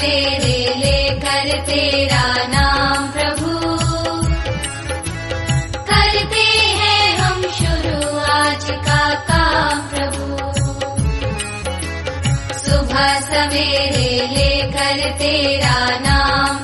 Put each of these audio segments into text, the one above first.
सवेरे लेकर तेरा नाम प्रभु। करते हैं हम शुरू आज का काम प्रभु। सुबह सवेरे लेकर तेरा नाम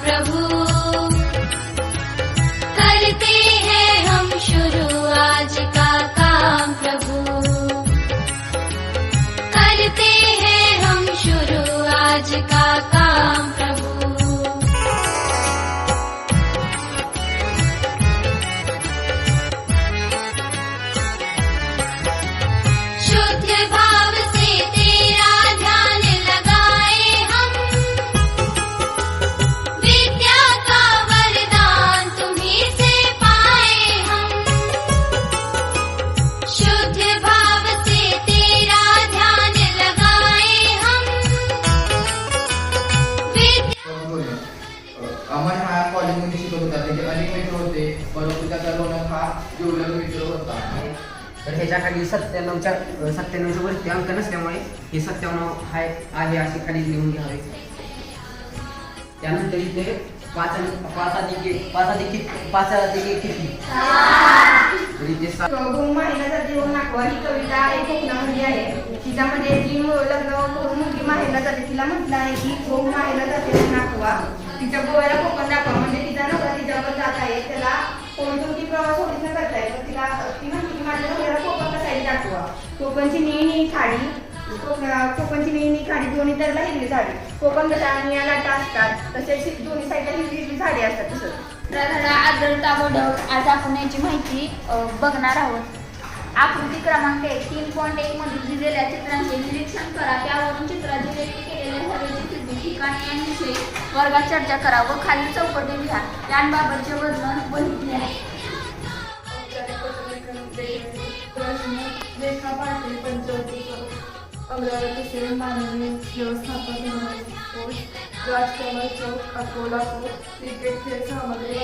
अमन हा कॉलेजमध्ये शिकत होता त्याचे अनेक मित्र होते. परंतु त्याचा रोनक हा जिवलग मित्र होता. तर ह्याच्या खाली सत्त्याण्णवच्या सत्त्याण्णवच्या वरती अंक नसल्यामुळे हे सत्त्याण्णव हाय आहे असे खाली लिहून घ्यावे. त्यानंतर इथे पाच आणि- पाच अधिक पाच अधिक पाच अधिक एक किती? तर इथे नाकवा ही कविता आहे कोकणामध्ये आहे. तिच्यामध्ये जी लग्न करून मुलगी माहेरला जाते तिला म्हटलं आहे की गहू माहेरला जाते नाकवा तिच्या गोव्याला कोकण दाखवा म्हणजे तिचा नवरा तिच्यावर जात आहे. त्याला कोणतं ती प्रवास होतीच करता तर तिला ती म्हणते की माझ्या नवऱ्याला कोकण कसायला दाखवा? कोकणची निळी खाडी कोकण- कोकणची निळी खाडी दोन्ही तरला हिरवी झाडी कोकण कसा आणि या लाटा असतात तसेच दोन्ही साईडला हिरवी हिरवी झाडे असतात तसं. तर आदळता बडव आज आपण याची माहिती बघणार आहोत. आकृती क्रमांक एक तीन पॉईंट एक मध्ये दिलेल्या चित्रांचे निरीक्षण करा. त्यावरून चित्राचे व्यक्त केलेल्या हवेची स्थिती ठिकाणी यांविषयी वर्गात चर्चा करा व खालील चौकटी लिहा. यांबाबतचे वर्णन बघितले आहे. रेखा पाटील अमरावती सेवन मानवी व्यवस्थापन कोर्स राजकमल चौक अकोला चौक क्रिकेट खेळ सामग्री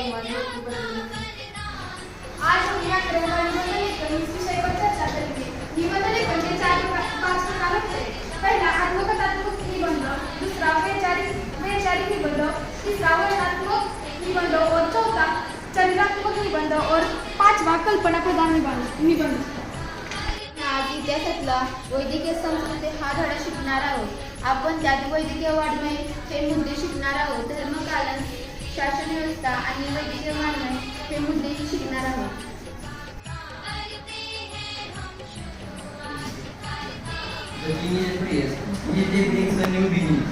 बनवायची होती बदलली आज हम या क्रमवारीमध्ये लेखन विषयावर चर्चा करेंगे निबंध लेखनचे चार प्रकार- पाच प्रकार होते पहिला आत्मकथात्मक निबंध. दुसरा वैचारिक वैचारिक निबंध. तिसरा वर्णनात्मक निबंध. और चौथा चरित्रात्मक निबंध. और पाचवा कल्पना प्रधान निबंध निबंध. आज इतिहासातला वैद्यकीय संस्कृती हा धडा शिकणार आहोत. आपण त्यात वैद्यकीय वाढवणे हे मुद्दे शिकणार आहोत. धर्मकालन शासन व्यवस्था आणि वैद्यकीय वाढवणे ते मुद्दे शिकणार आहोत The king is praised. Each day brings a new beginning.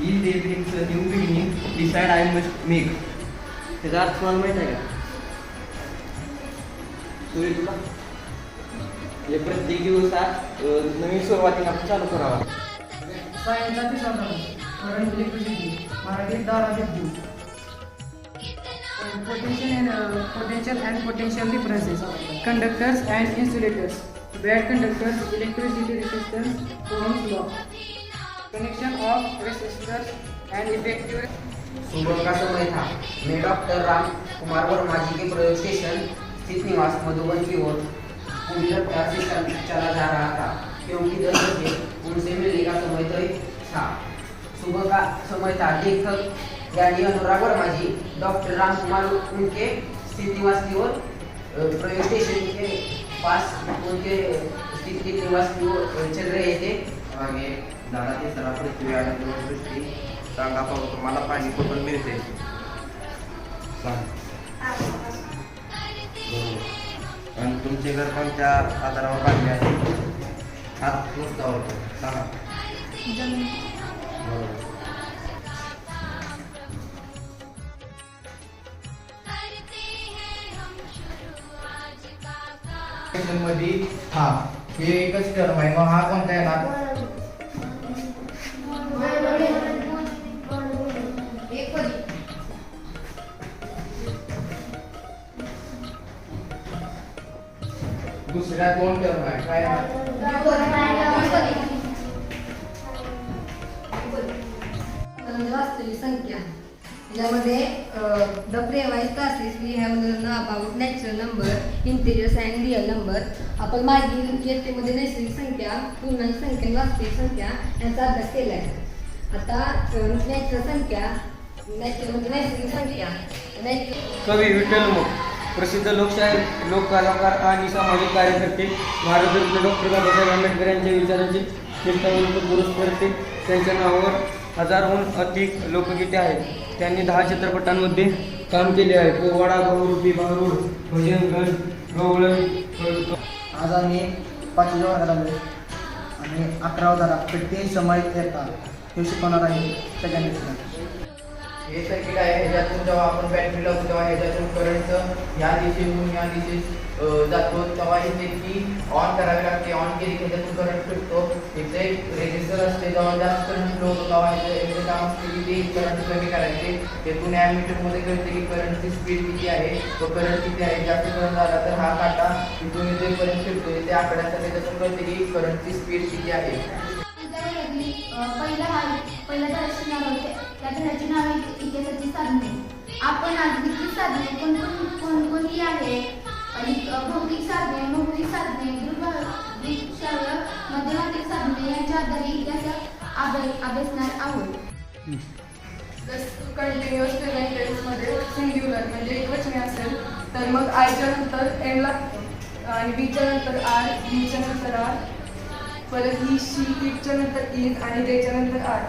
Each day brings a new beginning. Decide I must make. त्याचा अर्थ तुम्हाला माहीत आहे का सोयी तुला म्हणजे प्रत्येक दिवस नवीन सुरुवातीला आपण चालू करावा सायन्सचा तिसरा मराठीत दारा potential and uh, potential and potential differences conductors and insulators bad conductors electricity resistance Ohm's law connection of resistors and effective सुबह का समय मैं डॉक्टर राम कुमार वर्मा जी के प्रयोग स्टेशन स्थित निवास मधुबन की ओर कूलर प्यार से चला जा रहा था क्योंकि दस बजे उनसे मिलने का समय तय था सुबह का समय था लेखक यानी अनुराग वर्मा जी डॉक्टर राम कुमार उनके स्थित निवास की ओर अ, प्रयोग स्टेशन के पास उनके स्थित निवास की ओर अ, चल रहे थे मागे झाडाची सरा पृथ्वी आणि दूरदृष्टी सांगा पाहू तुम्हाला पाणी कुठून मिळते. आणि तुमचे घर कोणत्या आधारावर बांधले आहे? हात पुस्तकावर सांगा. बरोबर. मध्ये हा हे एकच टर्म आहे मग हा कोणता येणार दुसऱ्या दोन टर्म आहे काय संख्या ज्यामध्ये the previous classes we have learn about natural number integers and real number आपण मागील इयत्तेमध्ये नैसर्गिक संख्या पूर्णांक संख्या आणि वास्तविक संख्या यांचा अभ्यास केला आहे आता नॅचरल संख्या नॅचरल म्हणजे नैसर्गिक संख्या. कवी विठ्ठल मुख प्रसिद्ध लोक लोककलाकार आणि सामाजिक कार्यकर्ते भारतरत्न डॉक्टर बाबासाहेब आंबेडकर यांच्या विचारांची कीर्तन पुरुष करते त्यांच्या नावावर हजारहून अधिक लोकगीते आहेत. त्यांनी दहा चित्रपटांमध्ये काम केले आहे. पोवाडा बहुरूपी भारूड भजनगण गवळ आज आम्ही पाचव्या वर्गात आलो आणि अकरावा धडा प्रत्येक समाज येतात. हे शिकवणार आहे सगळ्यांनी हे सर्किट आहे ह्याच्यातून जेव्हा आपण बॅटरी लावतो तेव्हा ह्याच्यातून करंट या दिशेहून या दिशेत जातो. तेव्हा इथे की ऑन करावी लागते. ऑन केली की ह्याच्यातून करंट फिरतो. इथे रेजिस्टर असते जेव्हा जास्त करंट फ्लो होतो तेव्हा ह्याचं काम असते की ते करंट कमी करायचे. तेथून या मीटरमध्ये कळते की करंटची स्पीड किती आहे. तो करंट किती आहे. जास्त करंट झाला तर हा काटा इथून इथे पर्यंत फिरतो इथे आकड्याचा त्याच्यातून कळते की करंटची स्पीड किती आहे. पहिला हा पहिला धड्याची नाव होते. त्या धड्याची नाव आहे साधने. आपण आज विद्युत साधने कोणकोणती आहे? आणि भौतिक साधने मौलिक साधने दृश्यावर मध्यमातील साधने यांच्या आधारे इतिहास अभ्यासणार आहोत. कंटिन्युअसमध्ये सिंग्युलर म्हणजे एकवचने असेल. तर मग आयच्या नंतर एमला आणि बीच्या नंतर आर बीच्या e नंतर आर परत e, ही शी ईच्या नंतर ईद आणि त्याच्यानंतर आर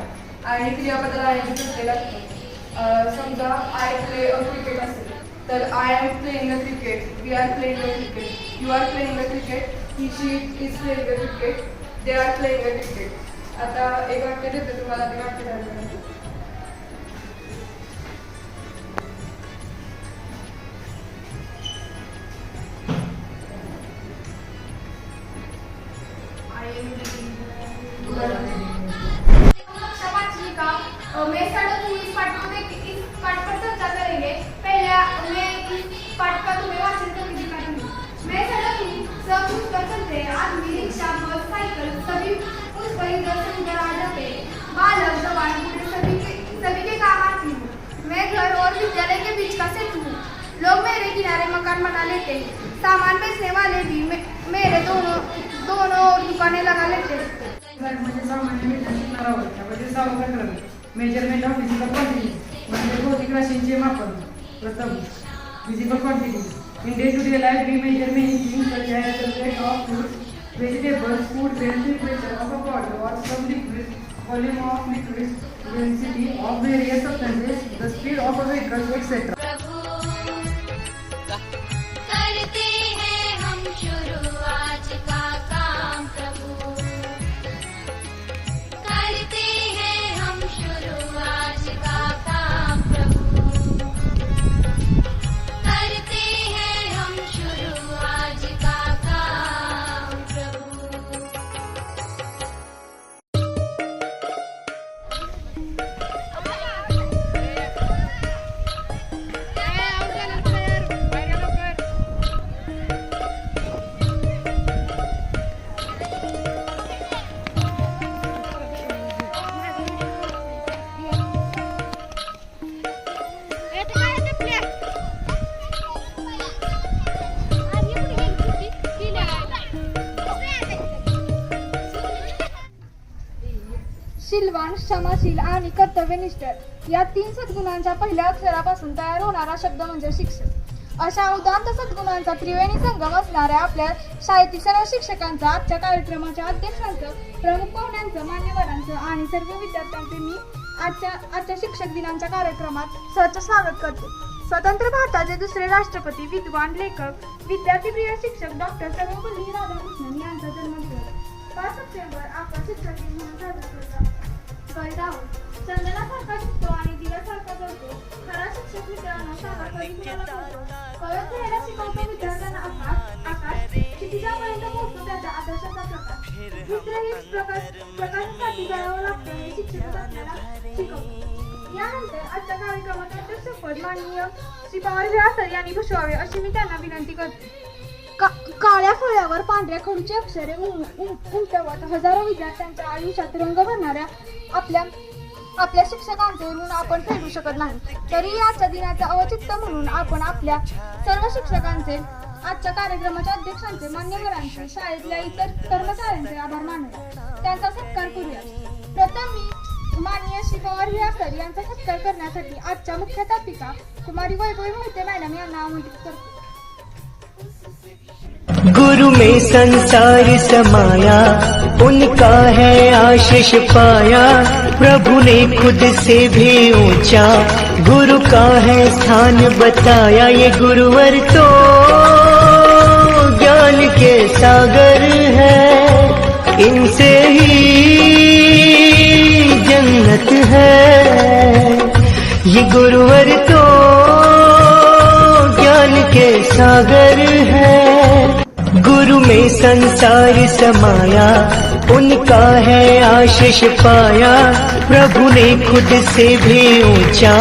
आणि क्रियापदाला आयोजित सुटले समजा आय प्ले अ क्रिकेट असेल तर I am playing a cricket we are playing a cricket you are playing a cricket he she is playing a cricket they are playing a cricket आता एक वाक्य देते तुम्हाला ते वाक्य हैं म्हणजे सामान्य विज्ञान शिकणार आहोत. त्यामध्ये सहावं प्रकरण मेजरमेंट ऑफ फिजिकल क्वांटिटी म्हणजे भौतिक राशींचे मापन. प्रथम physical quantity in day to day life we measure many things such as the weight of fruits vegetables, food, temperature of a body or some liquids, volume of liquids, density of various substances, the करते हैं हम शुरू। शीलवान आणि कर्तव्यनिष्ठ या तीन सद्गुणांच्या पहिल्या अक्षरापासून तयार होणारा शब्द म्हणजे शिक्षक अशा उदांत सद्गुणांचा त्रिवेणी संगम असणाऱ्या आपल्या शाळेतील सर्व शिक्षकांचा आजच्या कार्यक्रमाच्या अध्यक्षांचं प्रमुख पाहुण्यांचं मान्यवरांचं आणि सर्व विद्यार्थ्यांचे मी आजच्या आजच्या शिक्षक दिनांच्या कार्यक्रमात सहज स्वागत करते. स्वतंत्र भारताचे दुसरे राष्ट्रपती विद्वान लेखक विद्यार्थीप्रिय शिक्षक डॉक्टर सर्वपल्ली राधाकृष्णन यांचा जन्म पाच सप्टेंबर आपण शिक्षक दिन म्हणून साजरा करतो करीत आहोत चंदनासारखा शिकतो आणि दिव्यासारखा जळतो खरा शिक्षक मित्रांनो सांगा कधी कुणाला कळतो कळत घ्यायला शिकवतो विद्यार्थ्यांना आकाश आकाश. क्षितिजापर्यंत पोहोचतो त्याचा आदर्शाचा प्रकाश? दुसरे हे प्रकाश प्रकाशासाठी जावं लागतं हे शिक्षक आपल्याला शिकवतो. यानंतर आजच्या कार्यक्रमात अध्यक्षपद माननीय श्री पवार सर यांनी भूषवावे अशी मी त्यांना विनंती करते. का काळ्या फळ्यावर पांढऱ्या खडूची अक्षरे उमटवत हजारो विद्यार्थ्यांच्या आयुष्यात रंग भरणाऱ्या आपल्या आपल्या शिक्षकांचे ऋण आपण फेडू शकत नाही. तरी आजच्या दिनाचं अवचित्त म्हणून आपण आपल्या सर्व शिक्षकांचे आजच्या कार्यक्रमाच्या अध्यक्षांचे मान्यवरांचे शाळेतल्या इतर कर्मचाऱ्यांचे आभार मानूया त्यांचा सत्कार करूया. प्रथम मी माननीय श्री पवार हिरा सर यांचा सत्कार करण्यासाठी आजच्या मुख्याध्यापिका कुमारी वैभवी मोहिते मॅडम यांना आमंत्रित करते. में संसार समाया, उनका है आशीष पाया, प्रभु ने खुद से भी ऊँचा, गुरु का है स्थान बताया, ये गुरुवर तो ज्ञान के सागर है। इनसे ही जन्नत है। ये गुरुवर तो ज्ञान के सागर है। गुरु में संसार समाया उनका है आशीष पाया प्रभु ने खुद से भी ऊंचा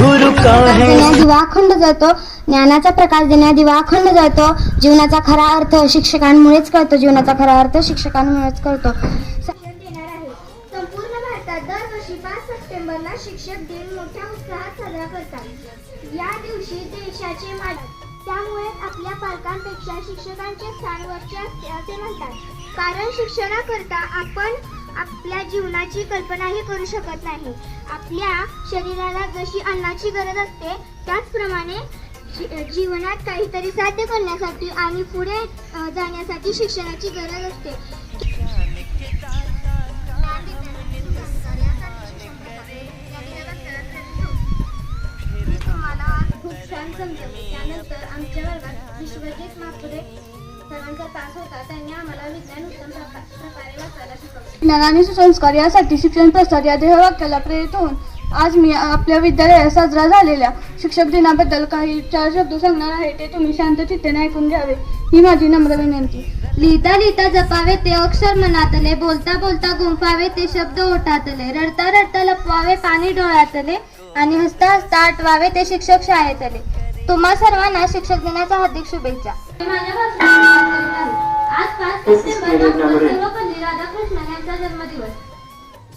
गुरु का है दिवा अखंड जातो ज्ञानाचा प्रकाश देण्या दिवा अखंड जातो जीवनाचा खरा अर्थ शिक्षकांमुळेच कळतो जीवनाचा खरा अर्थ शिक्षकांमुळेच कळतो. शिक्षण देणार आहे. संपूर्ण भारतात दरवर्षी पाच सप्टेंबरला शिक्षक दिन मोठ्या उत्साहात साजरा करतात. या दिवशी देशाचे मालक त्यामुळे आपल्या पालकांपेक्षा शिक्षकांचे स्थान वरचे असते असे म्हणतात. कारण शिक्षणाकरता आपण आपल्या जीवनाची कल्पनाही करू शकत नाही. आपल्या शरीराला जशी अन्नाची गरज असते त्याचप्रमाणे जी- जीवनात काहीतरी साध्य करण्यासाठी आणि पुढे जाण्यासाठी शिक्षणाची गरज असते. छान समजवले त्यानंतर आमच्या वर्गात विश्वजित मापुरे सरांचा तास होता. त्यांनी आम्हाला विज्ञान उत्तम प्रका- प्रकारे वाचायला शिकवले. ज्ञान आणि सुसंस्कार यासाठी शिक्षण प्रसार या ध्येयवाक्याला प्रेरित होऊन आज मी आपल्या विद्यालयात साजरा झालेल्या शिक्षक दिनाबद्दल काही चार शब्द सांगणार आहे. ते तुम्ही शांत चित्तेने ऐकून घ्यावे. ही माझी नम्र विनंती. लिहिता लिहिता जपावे ते अक्षर मनातले बोलता बोलता गुंफावे ते शब्द ओठातले रडता रडता लपवावे पाणी डोळ्यातले आणि हसता हसता आठवावे ते शिक्षक शाळेतले तुम्हा सर्वांना शिक्षक दिनाच्या हार्दिक शुभेच्छा. माझ्या भाषणात आज पाच सप्टेंबर डॉक्टर सर्वपल्ली राधाकृष्णन यांचा जन्मदिवस.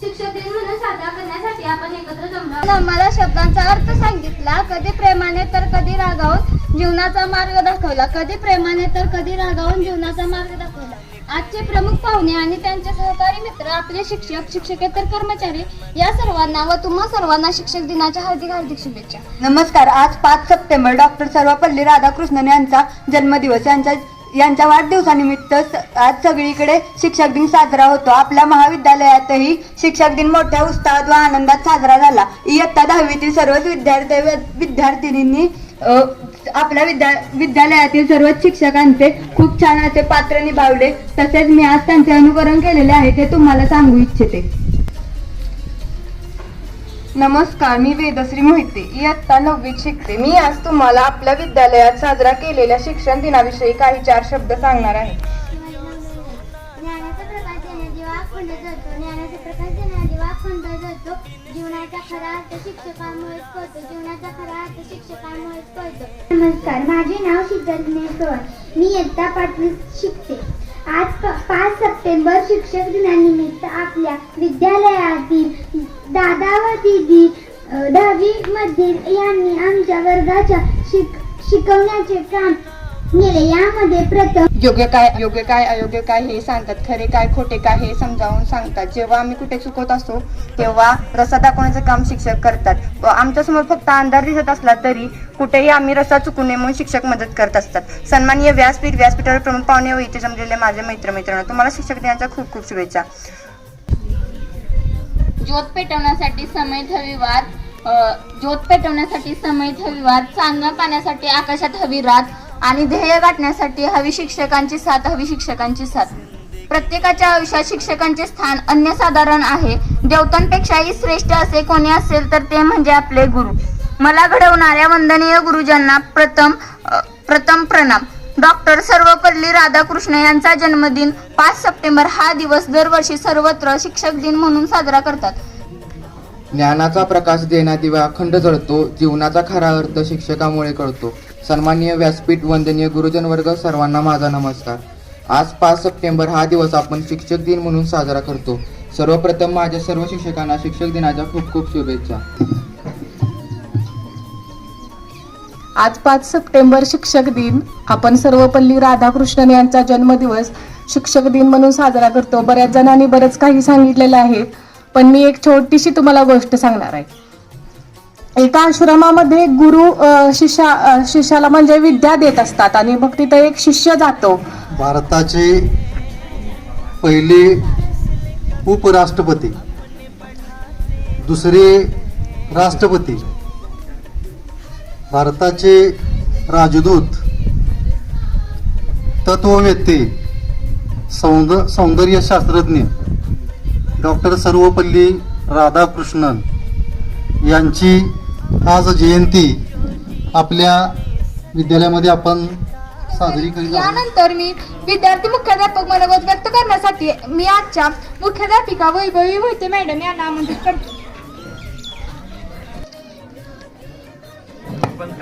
शिक्षक दिन म्हणून साजरा करण्यासाठी आपण एकत्र जमलो आम्हाला शब्दांचा अर्थ सांगितला कधी प्रेमाने तर कधी रागावून जीवनाचा मार्ग दाखवला. कधी प्रेमाने तर कधी रागावून जीवनाचा मार्ग दाखवला. आजचे प्रमुख पाहुणे आणि त्यांचे सहकारी मित्र आपले शिक्षक शिक्षकेतर कर्मचारी या सर्वांना व तुम्हा सर्वांना शिक्षक दिनाच्या हार्दिक हार्दिक शुभेच्छा. नमस्कार. आज पाच सप्टेंबर डॉक्टर सर्वपल्ली राधाकृष्णन यांचा जन्मदिवस. यांच्या यांच्या वाढदिवसानिमित्त स- आज सगळीकडे शिक्षक दिन साजरा होतो. आपल्या महाविद्यालयातही शिक्षक दिन मोठ्या उत्साहात व आनंदात साजरा झाला. इयत्ता दहावीतील सर्वच विद्यार्थी विद्यार्थिनींनी आपल्या विद्या विद्यालयातील सर्वच शिक्षकांचे खूप छान असे पात्र निभावले. तसेच मी आज त्यांचे अनुकरण केलेले आहे ते तुम्हाला सांगू इच्छिते. नमस्कार मी वेदश्री मोहिते. इयत्ता नववीत शिकते. मी आज तुम्हाला आपल्या विद्यालयात साजरा केलेल्या शिक्षण दिनाविषयी काही चार शब्द सांगणार आहे. जीवनाचा खरा अर्थ शिक्षकांमुळेच कळतो जीवनाचा खरा अर्थ शिक्षकांमुळेच कळतो नमस्कार माझे नाव शीतल पवार मी इयत्ता पाचवीत शिकते. आज पाच सप्टेंबर शिक्षक दिनानिमित्त आपल्या विद्यालयातील दादा व दिदी दहावी मध्ये यांनी आमच्या वर्गाच्या शिक शिकवण्याचे काम यामध्ये प्रथम योग्य काय योग्य काय अयोग्य काय हे सांगतात खरे काय खोटे काय हे समजावून सांगतात. जेव्हा आम्ही कुठे चुकत असतो तेव्हा रस्ता दाखवण्याचं काम शिक्षक करतात. व आमच्यासमोर फक्त अंधार दिसत असला तरी कुठेही आम्ही रस्ता चुकू नये म्हणून शिक्षक मदत करत असतात. सन्माननीय व्यासपीठ व्यासपीठावर प्रमुख पाहुणे व इथे जमलेले माझे मित्रमैत्रिणी तुम्हाला शिक्षक दिनाच्या खूप खूप शुभेच्छा. ज्योत पेटवण्यासाठी समेत हवी वाद अ, ज्योत पेटवण्यासाठी समेत हवी वाद चांदण्या पाण्यासाठी आकाशात हवी रात आणि ध्येय गाठण्यासाठी हवी शिक्षकांची साथ हवी शिक्षकांची साथ. प्रत्येकाच्या आयुष्यात शिक्षकांचे स्थान अन्यसाधारण आहे. देवतांपेक्षाही श्रेष्ठ असे कोणी असेल तर ते म्हणजे आपले गुरु. मला घडवणाऱ्या वंदनीय गुरुजांना प्रथम प्रथम प्रणाम. डॉक्टर सर्वपल्ली राधाकृष्ण यांचा जन्मदिन पाच सप्टेंबर हा दिवस दरवर्षी सर्वत्र शिक्षक दिन म्हणून साजरा करतात. ज्ञानाचा प्रकाश देण्या दिवा अखंड जळतो जीवनाचा खरा अर्थ शिक्षकामुळे कळतो. सन्माननीय व्यासपीठ वंदनीय गुरुजन वर्ग सर्वांना माझा नमस्कार. आज पाच सप्टेंबर हा दिवस आपण शिक्षक दिन म्हणून साजरा करतो. सर्वप्रथम माझ्या सर्व शिक्षकांना शिक्षक दिनाच्या खूप खूप शुभेच्छा. आज पाच सप्टेंबर शिक्षक दिन. आपण सर्वपल्ली राधाकृष्णन यांचा जन्मदिवस शिक्षक दिन म्हणून साजरा करतो. बऱ्याच जणांनी बरंच काही सांगितलेलं आहे पण मी एक छोटीशी तुम्हाला गोष्ट सांगणार आहे. एका आश्रमामध्ये गुरु शिष्या शिष्याला म्हणजे विद्या देत असतात आणि मग तिथं एक शिष्य जातो. भारताचे पहिले उपराष्ट्रपती दुसरे राष्ट्रपती भारताचे राजदूत तत्ववेत्ते सौंद सौंदर्यशास्त्रज्ञ डॉक्टर सर्वपल्ली राधाकृष्णन यांची आज जयंती आपल्या विद्यालयामध्ये आपण साजरी करीत यानंतर मी विद्यार्थी मुख्याध्यापक मनोगत व्यक्त करण्यासाठी मी आजच्या मुख्याध्यापिका वैभवी होते मॅडम यांना आमंत्रित करते.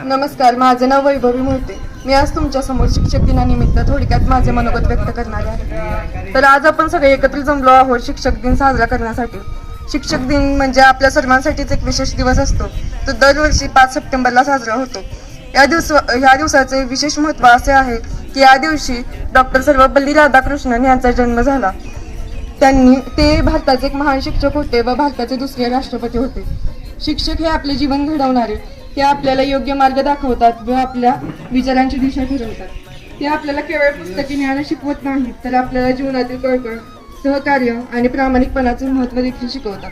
नमस्कार माझे नाव वैभवी मोहिते मी आज तुमच्यासमोर शिक्षक दिनानिमित्त थोडक्यात माझे मनोगत व्यक्त करणार आहे. तर आज आपण सगळे एकत्र जमलो आहोत शिक्षक दिन साजरा करण्यासाठी. शिक्षक दिन म्हणजे आपल्या सर्वांसाठीच एक विशेष दिवस असतो. तो दरवर्षी पाच सप्टेंबरला साजरा होतो. या दिवस ह्या दिवसाचे विशेष महत्त्व असे आहे की या दिवशी डॉक्टर सर्वपल्ली राधाकृष्णन यांचा जन्म झाला. त्यांनी ते भारताचे एक महान शिक्षक होते व भारताचे दुसरे राष्ट्रपती होते. शिक्षक हे आपले जीवन घडवणारे ते आपल्याला योग्य मार्ग दाखवतात व आपल्या विचारांची दिशा ठरवतात. ते आपल्याला केवळ पुस्तकी ज्ञान शिकवत नाहीत तर आपल्याला जीवनातील कळकळ सहकार्य आणि प्रामाणिकपणाचे महत्त्व देखील शिकवतात.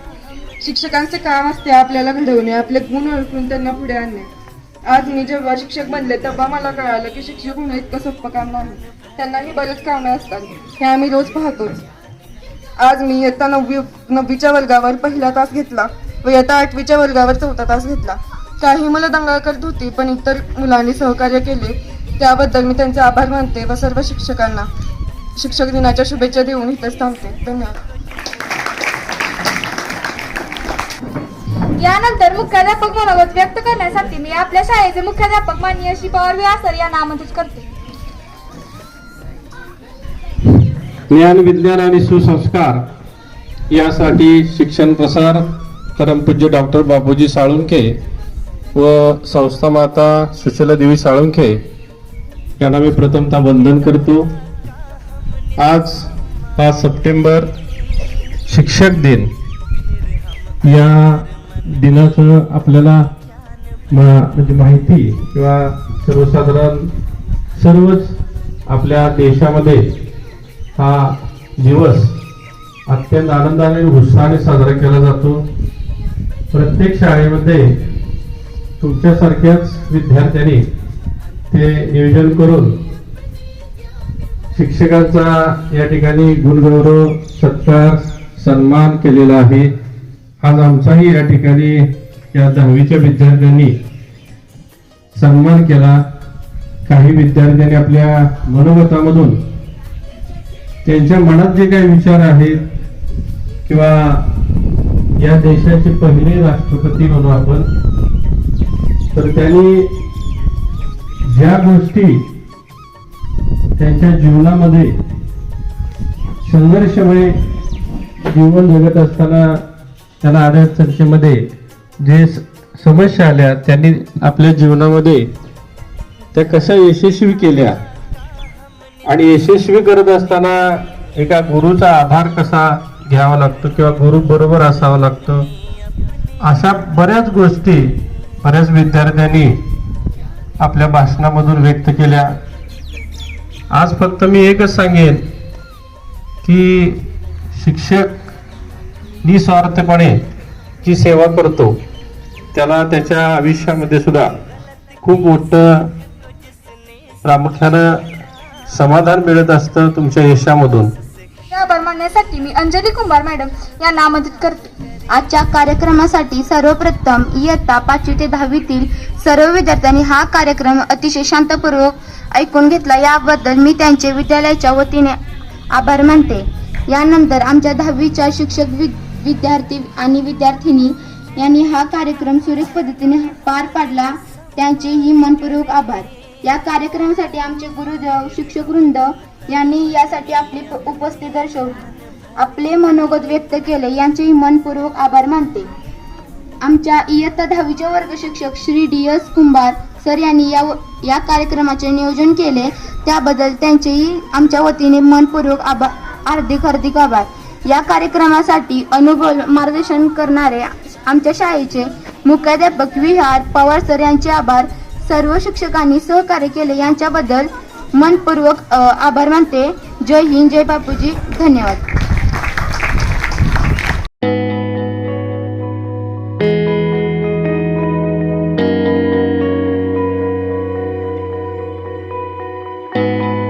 शिक्षकांचे काम असते आपल्याला घडवणे आपले गुण ओळखून त्यांना पुढे आणणे. आज मी जेव्हा शिक्षक बनले तेव्हा मला कळालं की शिक्षक होणं इतकं सोपं काम नाही. त्यांनाही बरेच कामे असतात. हे आम्ही रोज पाहतोच आज मी इयत्ता नववी नववीच्या वर्गावर पहिला तास घेतला व इयत्ता आठवीच्या वर्गावर चौथा तास घेतला. काही मुलं दंगा करत होती पण इतर मुलांनी सहकार्य केले. त्याबद्दल मी त्यांचे आभार मानते व सर्व शिक्षकांना शिक्षक दिनाच्या शुभेच्छा देऊन इथंच थांबते. धन्यवाद. यानंतर मुख्याध्यापक मनोगत व्यक्त करण्यासाठी मी आपल्या शाळेचे मुख्याध्यापक माननीय श्री पवार व्यासर यांना आमंत्रित करते. ज्ञान विज्ञान आणि सुसंस्कार यासाठी शिक्षण प्रसार परमपूज्य डॉक्टर बापूजी साळुंखे व संस्था माता सुशीला देवी साळुंखे यांना मी प्रथमतः वंदन करतो. आज पाच सप्टेंबर शिक्षक दिन. या दिनाचं आपल्याला म्हणजे माहिती किंवा सर्वसाधारण सर्वच आपल्या देशामध्ये हा दिवस अत्यंत आनंदाने उत्साहाने साजरा केला जातो. प्रत्येक शाळेमध्ये तुमच्यासारख्याच विद्यार्थ्यांनी ते नियोजन करून शिक्षकांचा या ठिकाणी गुणगौरव सत्कार सन्मान केलेला आहे. आज आमचाही या ठिकाणी या दहावीच्या विद्यार्थ्यांनी सन्मान केला. काही विद्यार्थ्यांनी आपल्या मनोगतामधून त्यांच्या मनात जे काही विचार आहेत किंवा या देशाचे पहिले राष्ट्रपती म्हणू आपण तर त्यांनी ज्या गोष्टी त्यांच्या जीवनामध्ये संघर्षमय जीवन जगत असताना त्याला अडचणीमध्ये जे स- समस्या आल्या त्यांनी आपल्या जीवनामध्ये त्या कशा यशस्वी केल्या आणि यशस्वी करत असताना एका गुरुचा आधार कसा घ्यावा लागतो किंवा गुरु बरोबर असावा लागतो? अशा बऱ्याच गोष्टी बऱ्याच विद्यार्थ्यांनी आपल्या भाषणामधून व्यक्त केल्या. आज फक्त मी एकच सांगेन की शिक्षक निस्वार्थपणे जी सेवा करतो त्याला त्याच्या आयुष्यामध्ये सुद्धा खूप मोठं प्रामुख्यानं समाधान मिळत असतं तुमच्या यशामधून. या मानण्यासाठी मी अंजली कुंभार मॅडम यांना आमंत्रित करते. आजच्या कार्यक्रमासाठी सर्वप्रथम इयत्ता पाचवी ते दहावीतील सर्व विद्यार्थ्यांनी हा कार्यक्रम अतिशय शांतपूर्वक ऐकून घेतला. याबद्दल मी त्यांचे विद्यालयाच्या वतीने आभार मानते. यानंतर आमच्या दहावीच्या शिक्षक वि विद्यार्थी आणि विद्यार्थिनी यांनी हा कार्यक्रम सुरेख पद्धतीने पार पाडला. त्यांचेही मनपूर्वक आभार. या कार्यक्रमासाठी आमचे गुरुदेव शिक्षक वृंद यांनी यासाठी आपली उपस्थिती दर्शवली आपले मनोगत व्यक्त केले यांचेही मनपूर्वक आभार मानते. आमच्या इयत्ता दहावीचे वर्ग शिक्षक Shri D S Kumbhar sir यांनी या या कार्यक्रमाचे नियोजन केले. त्याबद्दल त्यांचेही आमच्या वतीने मनपूर्वक आभार हार्दिक हार्दिक आभार. या कार्यक्रमासाठी अनुभव मार्गदर्शन करणारे आमच्या शाळेचे मुख्याध्यापक विहार पवार सर यांचे आभार. सर्व शिक्षकांनी सहकार्य केले यांच्याबद्दल मनपूर्वक आभार मानते. जय हिंद जय बापूजी. धन्यवाद.